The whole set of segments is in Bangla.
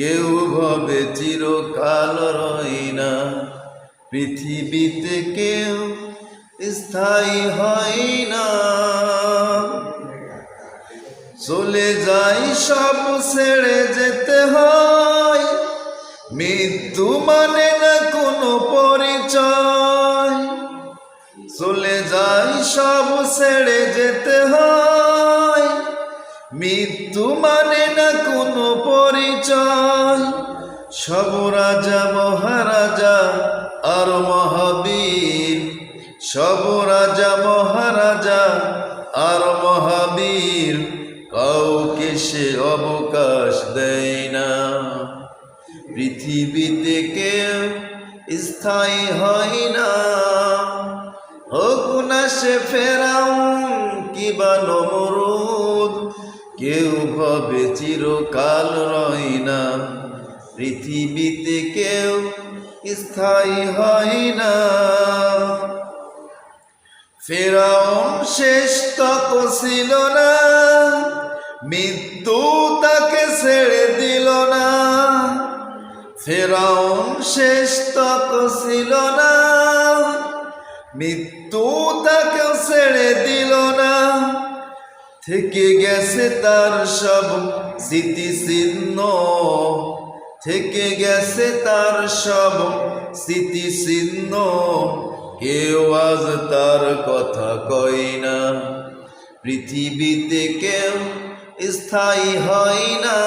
কেউ ভাবে চিরকাল রই না। পৃথিবীতে কেউ স্থায়ী হয় না। চলে যাই সব ছেড়ে যেতে হয়। মৃত্যু মানে না কোনো পরিচয়। চলে যাই সব ছেড়ে যেতে হয়। মৃত্যু মানে না কোনো পরিচয়। সব রাজা, মহারাজা আর মহাবীর। সব রাজা, মহারাজা আর মহাবীর। কাউকে সে অবকাশ দেয় না। পৃথিবীতে কেউ স্থায়ী হয় না। হোক না সে ফেরাউন কিবা নমরুদ কেউ ভাবে চিরকাল রয় না। পৃথিবীতে কেউ স্থায়ী হয় না। ফেরাউন শেষ তক ছিল না। মৃত্যু তাকে ছেড়ে দিল না। ফেরাউন শেষ তক ছিল না। মৃত্যু তাকে ছেড়ে দিল না। থেকে গেছে তার সব স্মৃতিচিহ্ন থেকে গেছে তার সব স্মৃতিচিহ্ন কেউ আজ তার কথা কয় না। পৃথিবীতে কেউ স্থায়ী হয় না।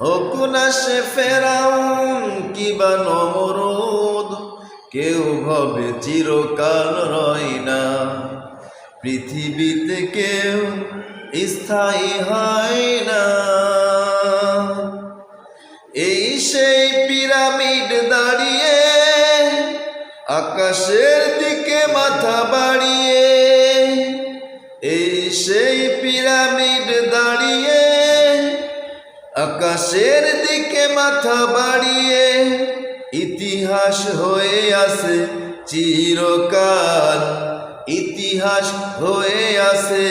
হোক না সে ফেরাউন কিবা নমরুদ, কেউ ভাবে চিরকাল রয় না। পৃথিবীতে কেউ স্থায়ী হয় না। এই সেই পিরামিড দাঁড়িয়ে, আকাশের দিকে মাথা বাড়িয়ে, এই সেই পিরামিড দাঁড়িয়ে, আকাশের দিকে মাথা বাড়িয়ে, ইতিহাস হয়ে আছে চিরকাল। ইতিহাস হয়ে আছে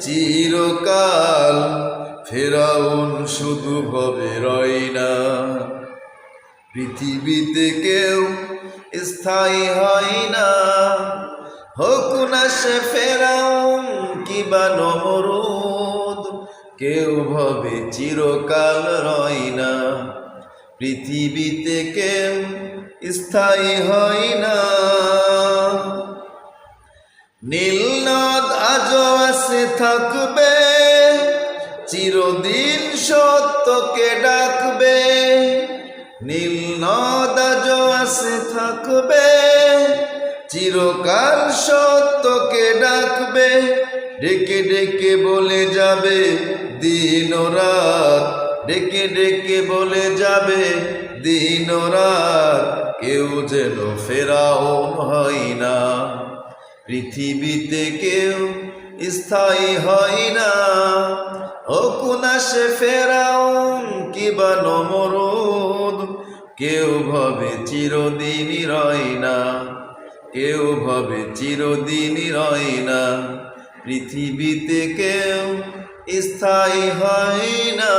চিরকাল। ফেরাউন শুধু ভবে রয় না পৃথিবীতে কেউ স্থায়ী হয় না। হোক না সে ফেরাউন কিবা নমরুদ, কেউ ভাবে চিরকাল রয় না পৃথিবীতে কেউ স্থায়ী হয় না। নীলনদ আজও আছে থাকবে, চিরদিন সত্যকে ডাকবে। নীলনদ আজও আছে থাকবে, চিরকাল সত্যকে ডাকবে। ডেকে ডেকে বলে যাবে দিন রাত ডেকে ডেকে বলে যাবে দিন রাত কেউ যেন ফেরাও হয় না। পৃথিবীতে কেউ স্থায়ী হয় না। সে ফেরাউন কিবা নমরুদ? কেউ ভাবে চিরদিনই রয় না। কেউ ভাবে চিরদিনই রয় না। পৃথিবীতে কেউ স্থায়ী হয় না।